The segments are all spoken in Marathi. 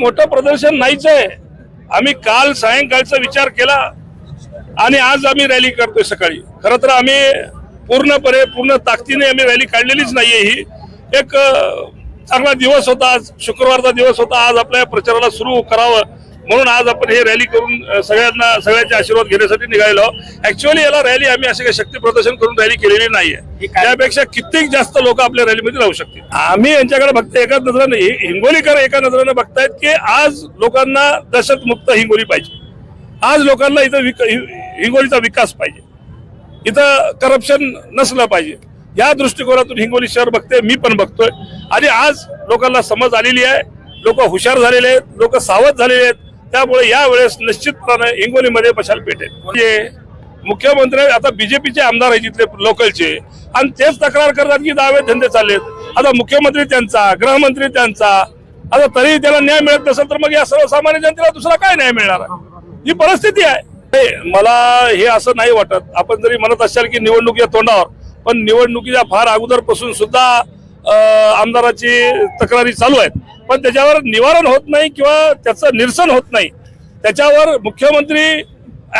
मोठं प्रदर्शन नाहीच आहे. आम्ही काल सायंकाळचा विचार केला आणि आज आम्ही रॅली करतोय सकाळी. खरं तर आम्ही पूर्णपणे पूर्ण ताकदीने आम्ही रॅली काढलेलीच नाहीये ही. एक चांगला दिवस होता आज शुक्रवारचा दिवस होता. आज आपल्या प्रचाराला सुरू करावं म्हणून आज आपण हे रॅली करून सगळ्यांना सगळ्यांचे आशीर्वाद घेण्यासाठी निघालो ऍक्च्युअली याला रॅली आम्ही असे काही शक्ती प्रदर्शन करून रॅली केलेली नाहीये. त्यापेक्षा कित्येक जास्त लोक आपल्या रॅलीमध्ये राहू शकतील. आम्ही यांच्याकडे फक्त एका नजरानं हिंगोलीकर एका नजरानं बघतायत की आज लोकांना दहशतमुक्त हिंगोली पाहिजे. आज लोकांना इथं विक- हिंगोलीचा विकास पाहिजे. इथं करप्शन नसलं पाहिजे. या दृष्टिकोनातून हिंगोली शहर बघते मी पण बघतोय. आणि आज लोकांना समज आलेली आहे लोक हुशार झालेले आहेत लोक सावध झालेले आहेत. त्यामुळे यावेळेस निश्चितपणे हिंगोलीमध्ये मशाल पेटेल. म्हणजे मुख्यमंत्री आता बीजेपीचे आमदार आहेत जिथले लोकलचे. आणि तेच तक्रार करतात की दावे धंदे चाललेत आता मुख्यमंत्री त्यांचा गृहमंत्री त्यांचा आता तरी त्याला न्याय मिळत नसेल तर मग या सर्वसामान्य जनतेला दुसरा काय न्याय मिळणार ही परिस्थिती आहे. मला हे असं नाही वाटत. आपण जरी म्हणत असाल की निवडणुकीच्या तोंडावर पण निवडणुकीच्या फार अगोदरपासून सुद्धा आमदाराची तक्रारी चालू आहेत. पण त्याच्यावर निवारण होत नाही किंवा त्याचं निरसन होत नाही. त्याच्यावर मुख्यमंत्री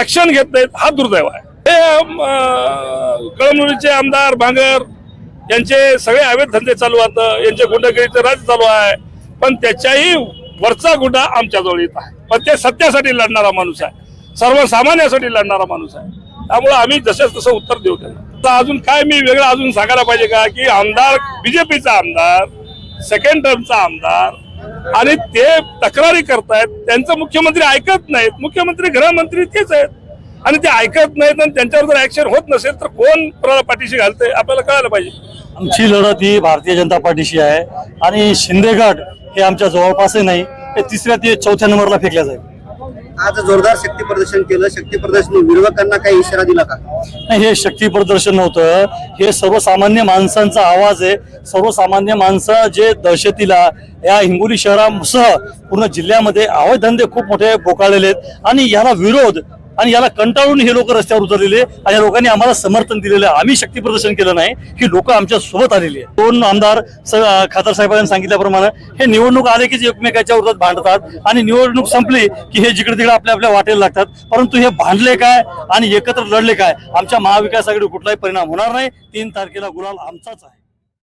ऍक्शन घेत नाहीत हा दुर्दैव आहे. ते कळमनुरीचे आमदार भांगर यांचे सगळे अवैध धंदे चालू आहेत. यांचे गुंडगिरीचं राज चालू आहे. पण त्याच्याही वरचा गुंडा आमच्याजवळ येत आहे. पण ते सत्यासाठी लढणारा माणूस आहे. सर्वसामान्यासाठी लढणारा माणूस आहे. त्यामुळे आम्ही जसं तसं उत्तर देऊ त्यांना. तर अजून काय मी वेगळं अजून सांगायला पाहिजे का की आमदार बीजेपीचा आमदार सेकंड टर्मचा आमदार आणि ते तक्रारी करतायत. त्यांचं मुख्यमंत्री ऐकत नाहीत. मुख्यमंत्री गृहमंत्री तेच आहेत. आणि ते ऐकत नाहीत आणि त्यांच्यावर जर ऍक्शन होत नसेल तर कोण कोणाला पाठीशी घालतंय? आपल्याला कळायला पाहिजे. आमची लढत ही भारतीय जनता पार्टीशी आहे. आणि शिंदेगड हे आमच्या जवळपासही नाही. हे तिसऱ्या ते चौथ्या नंबरला फेकल्या जाईल. आज जोरदार शक्ती प्रदर्शन केलं. शक्ती प्रदर्शन विरोधकांना काही इशारा दिला का? नाही हे शक्ती प्रदर्शन नव्हतं. हे सर्वसामान्य माणसांचा आवाज आहे. सर्वसामान्य माणसं जे दहशतीला या हिंगोली शहरासह पूर्ण जिल्ह्यामध्ये अवैध धंदे खूप मोठे बोकाळलेले आहेत. आणि याला विरोध आणि याला कंटाळून हे लोक रस्त्यावर उतरलेले आणि या लोकांनी आम्हाला समर्थन दिलेलं आहे. आम्ही शक्ती प्रदर्शन केलं नाही की लोक आमच्यासोबत आलेली आहे दोन आमदार खासदार साहेबांनी सांगितल्याप्रमाणे हे निवडणूक आले की एकमेकाच्या विरोधात भांडतात आणि निवडणूक संपली की हे जिकडे तिकडे आपल्या आपल्या वाटेला लागतात. परंतु हे भांडले काय आणि एकत्र लढले काय? आमच्या महाविकास कुठलाही परिणाम होणार नाही. तीन तारखेला गुलाल आमचाच आहे.